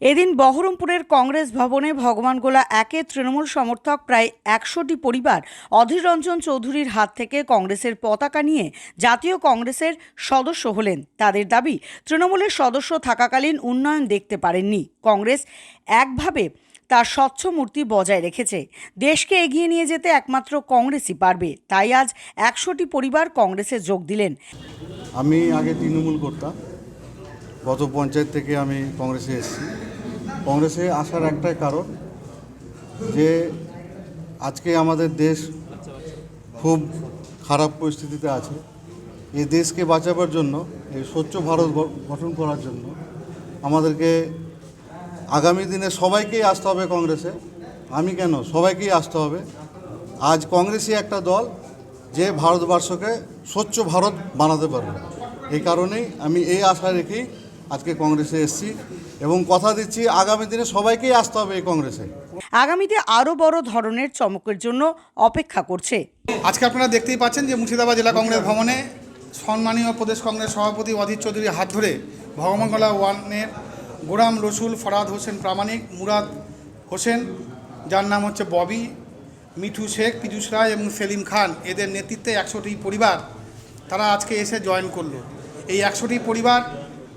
এদিন বহরমপুরের কংগ্রেস ভবনে ভগবানগোলা একে তৃণমূল সমর্থক প্রায় একশোটি পরিবার অধীর রঞ্জন চৌধুরীর হাত থেকে কংগ্রেসের পতাকা নিয়ে জাতীয় কংগ্রেসের সদস্য হলেন। তাদের দাবি, তৃণমূলের সদস্য থাকাকালীন উন্নয়ন দেখতে পারেননি। কংগ্রেস একভাবে তার স্বচ্ছ মূর্তি বজায় রেখেছে। দেশকে এগিয়ে নিয়ে যেতে একমাত্র কংগ্রেসই পারবে। তাই আজ একশোটি পরিবার কংগ্রেসে যোগ দিলেন। আমি আগে তৃণমূল করতাম গত পঞ্চায়েত থেকে আমি কংগ্রেসে এসেছি। কংগ্রেসে আসার একটাই কারণ যে আজকে আমাদের দেশ খুব খারাপ পরিস্থিতিতে আছে। এই দেশকে বাঁচাবার জন্য, এই স্বচ্ছ ভারত গঠন করার জন্য আমাদেরকে আগামী দিনে সবাইকেই আসতে হবে কংগ্রেসে। আমি কেন? সবাইকেই আসতে হবে। আজ কংগ্রেসই একটা দল যে ভারতবর্ষকে স্বচ্ছ ভারত বানাতে পারবে। এই কারণেই আমি এই আশা রেখেই আজকে কংগ্রেসে এসেছি। এবং কথা দিচ্ছি আগামী দিনে সবাইকেই আসতে হবে এই কংগ্রেসে। আগামীতে আরও বড় ধরনের চমকের জন্য অপেক্ষা করছে। আজকে আপনারা দেখতেই পাচ্ছেন যে মুর্শিদাবাদ জেলা কংগ্রেস ভবনে সম্মানীয় প্রদেশ কংগ্রেস সভাপতি অধীর চৌধুরীর হাত ধরে ভগবানগোলা ওয়ানের গোরাম রসুল ফরাদ হোসেন প্রামাণিক মুরাদ হোসেন যার নাম হচ্ছে ববি মিঠু শেখ পীযুষ রায় এবং সেলিম খান এদের নেতৃত্বে একশোটি পরিবার তারা আজকে এসে জয়েন করল। এই একশোটি পরিবার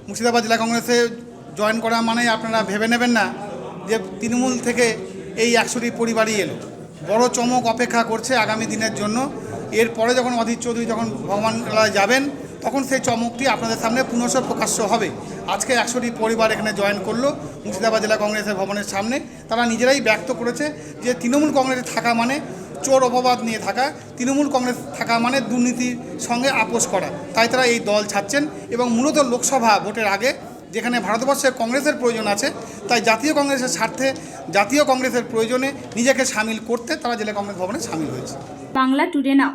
মুর্শিদাবাদ জেলা কংগ্রেসে জয়েন করা মানে আপনারা ভেবে নেবেন না যে তৃণমূল থেকে এই একশোটি পরিবারই এলো। বড় চমক অপেক্ষা করছে আগামী দিনের জন্য। এরপরে যখন অধীর চৌধুরী যখন ভগবান যাবেন, তখন সেই চমকটি আপনাদের সামনে পুনঃ প্রকাশ্য হবে। আজকে একশোটি পরিবার এখানে জয়েন করল মুর্শিদাবাদ জেলা কংগ্রেসের ভবনের সামনে। তারা নিজেরাই ব্যক্ত করেছে যে তৃণমূল কংগ্রেসে থাকা মানে চোর অপবাদ নিয়ে থাকা, তৃণমূল কংগ্রেস থাকা মানে দুর্নীতির সঙ্গে আপোষ করা। তাই তারা এই দল ছাড়ছেন এবং মূলত লোকসভা ভোটের আগে যেখানে ভারতবর্ষে কংগ্রেসের প্রয়োজন আছে, তাই জাতীয় কংগ্রেসের স্বার্থে, জাতীয় কংগ্রেসের প্রয়োজনে নিজেকে সামিল করতে তারা জেলা কংগ্রেস ভবনে সামিল হয়েছে। বাংলা টুডে নাও।